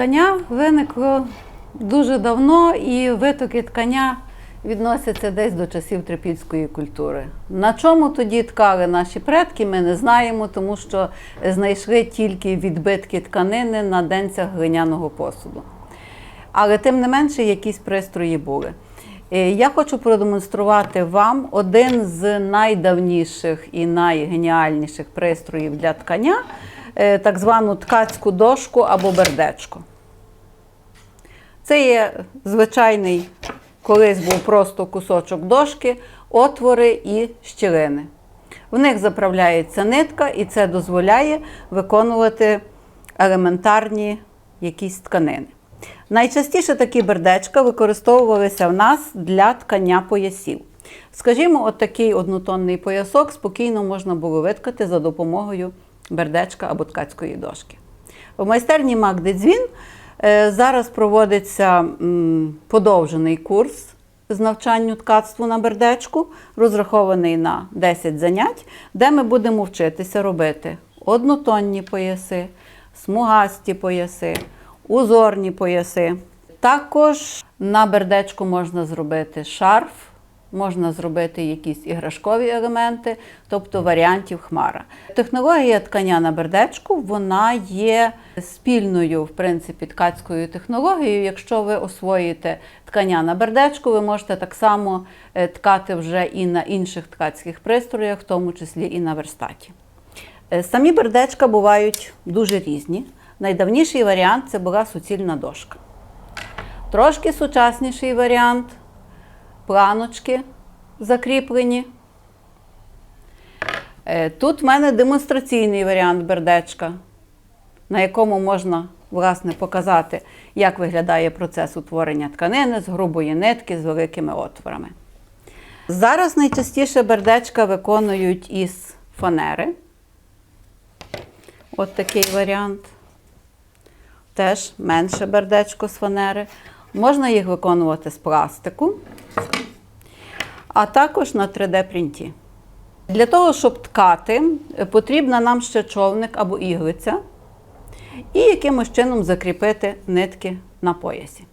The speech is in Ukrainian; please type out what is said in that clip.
Ткання виникло дуже давно, і витоки ткання відносяться десь до часів трипільської культури. На чому тоді ткали наші предки, ми не знаємо, тому що знайшли тільки відбитки тканини на денцях глиняного посуду. Але тим не менше якісь пристрої були. Е, Я хочу продемонструвати вам один з найдавніших і найгеніальніших пристроїв для ткання, е, так звану ткацьку дошку або бердечко. Це є звичайний, колись був просто кусочок дошки, отвори і щілини. В них заправляється нитка, і це дозволяє виконувати елементарні якісь тканини. Найчастіше такі бердечка використовувалися в нас для ткання поясів. Скажімо, от такий однотонний поясок спокійно можна було виткати за допомогою бердечка або ткацької дошки. В майстерні Магди Дзвін е, зараз проводиться подовжений курс з навчанню ткацтву на бердечку, розрахований на 10 занять, де ми будемо вчитися робити однотонні пояси, смугасті пояси, узорні пояси. Також на бердечку можна зробити шарф, можна зробити якісь іграшкові елементи, тобто варіантів хмара. Технологія ткання на бердечку вона є спільною, в принципі, ткацькою технологією. Якщо ви освоїте ткання на бердечку, ви можете так само е, ткати вже і на інших ткацьких пристроях, в тому числі і на верстаті. Е, Самі бердечка бувають дуже різні. Найдавніший варіант це була суцільна дошка. Трошки сучасніший варіант планочки закріплені. Е, Тут в мене демонстраційний варіант бердечка, на якому можна власне, показати, як виглядає процес утворення тканини з грубої нитки з великими отворами. Зараз найчастіше бердечка виконують із фанери. От такий варіант. Теж менше бердечко з фанери. Можна їх виконувати з пластику, а також на 3D-принті. Для того, щоб ткати, потрібна нам ще човник або іглиця, і якимось чином закріпити нитки на поясі.